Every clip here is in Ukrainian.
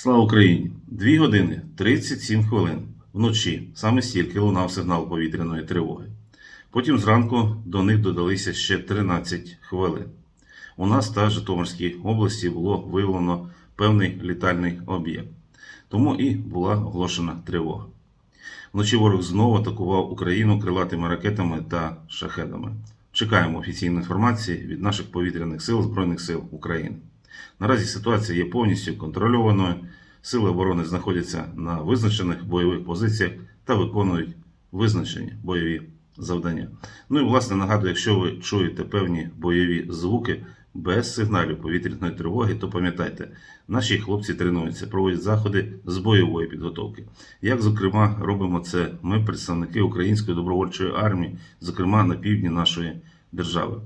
Слава Україні! 2 години 37 хвилин. Вночі саме стільки лунав сигнал повітряної тривоги. Потім зранку до них додалися ще 13 хвилин. У нас та Житомирській області було виявлено певний літальний об'єкт. Тому і була оголошена тривога. Вночі ворог знову атакував Україну крилатими ракетами та шахедами. Чекаємо офіційної інформації від наших повітряних сил Збройних сил України. Наразі ситуація є повністю контрольованою. Сили оборони знаходяться на визначених бойових позиціях та виконують визначені бойові завдання. Ну і власне нагадую, якщо ви чуєте певні бойові звуки без сигналів повітряної тривоги, то пам'ятайте, наші хлопці тренуються, проводять заходи з бойової підготовки. Як, зокрема, робимо це ми, представники Української добровольчої армії, зокрема на півдні нашої держави.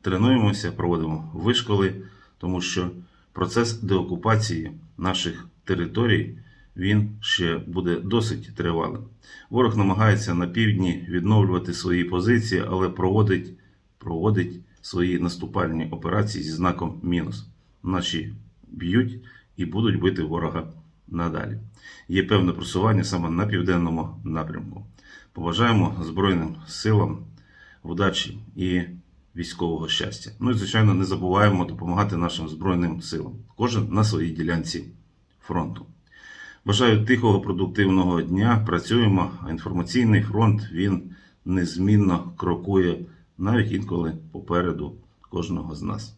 Тренуємося, проводимо вишколи, тому що процес деокупації наших територій він ще буде досить тривалим. Ворог намагається на півдні відновлювати свої позиції, але проводить, проводить свої наступальні операції зі знаком мінус. Наші б'ють і будуть бити ворога надалі. Є певне просування саме на південному напрямку. Побажаємо Збройним силам вдачі і військового щастя. Ну і, звичайно, не забуваємо допомагати нашим Збройним силам, кожен на своїй ділянці фронту. Бажаю тихого, продуктивного дня. Працюємо, а інформаційний фронт він незмінно крокує навіть інколи попереду кожного з нас.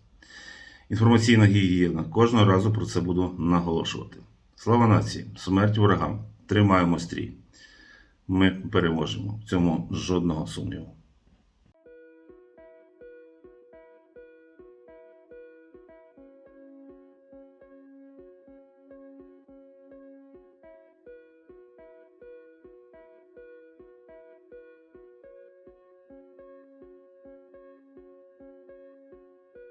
Інформаційна гігієна. Кожного разу про це буду наголошувати. Слава нації! Смерть ворогам! Тримаємо стрій! Ми переможемо. В цьому жодного сумніву.